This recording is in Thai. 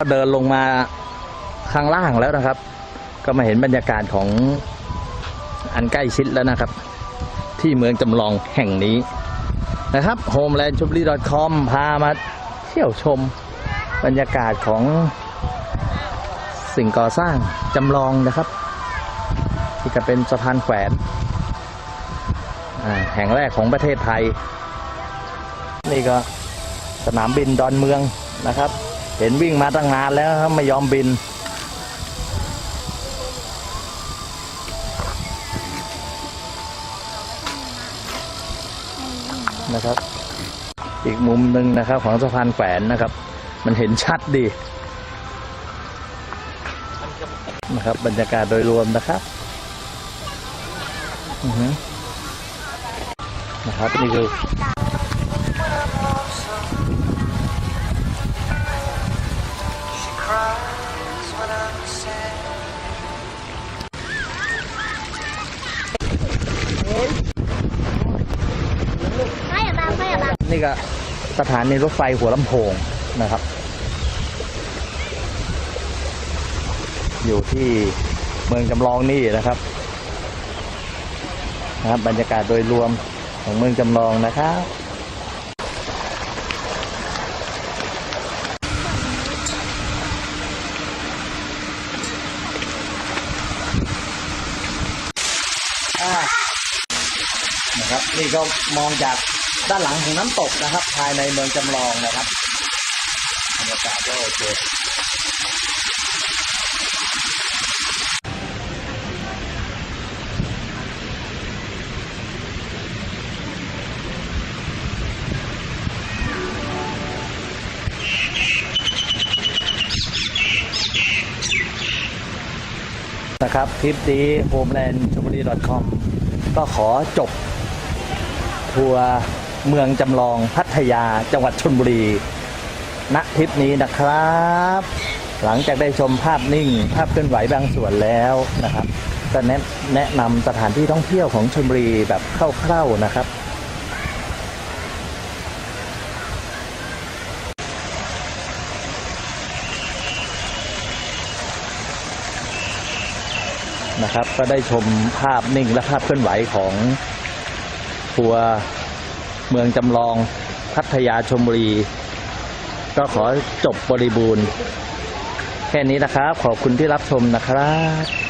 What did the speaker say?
ก็เดินลงมาข้างล่างแล้วนะครับ ก็มาเห็นบรรยากาศของอันใกล้ชิดแล้วนะครับ ที่เมืองจำลองแห่งนี้นะครับ homeland c h u b l y com พามาเที่ยวชมบรรยากาศของสิ่งก่อสร้างจำลองนะครับ ที่จะเป็นสะพานแขวนแห่งแรกของประเทศไทย นี่ก็สนามบินดอนเมืองนะครับ เห็นวิ่งมาตั้งนานแล้วครับไม่ยอมบิน นะครับ อีกมุมหนึ่งนะครับ ของสะพานแขวนนะครับ มันเห็นชัดดีนะครับ บรรยากาศโดยรวมนะครับอือฮึนะครับนี่คือ นี่ก็สถานีรถไฟหัวลำโพงนะครับ อยู่ที่เมืองจำลองนี่นะครับนะครับ บรรยากาศโดยรวมของเมืองจำลองนะครับนะครับ นี่ก็มองจาก ด้านหลังของน้ำตกนะครับ ภายในเมืองจำลองนะครับบรรยากาศก็โอเคนะครับคลิปนี้ homeland c h u b u r i com ก็ขอจบทัวร์ เมืองจำลองพัทยาจังหวัดชนบุรี ณทริปนี้นะครับ หลังจากได้ชมภาพนิ่ง ภาพเคลื่อนไหวบางส่วนแล้วนะครับก็แนะแนะนำสถานที่ท่องเที่ยวของชนบุรีแบบคร่าวๆนะครับนะครับก็ได้ชมภาพนิ่งและภาพเคลื่อนไหวของทัวร์ เมืองจำลองพัทยาชมบุรี ก็ขอจบบริบูรณ์ แค่นี้นะครับ ขอบคุณที่รับชมนะครับ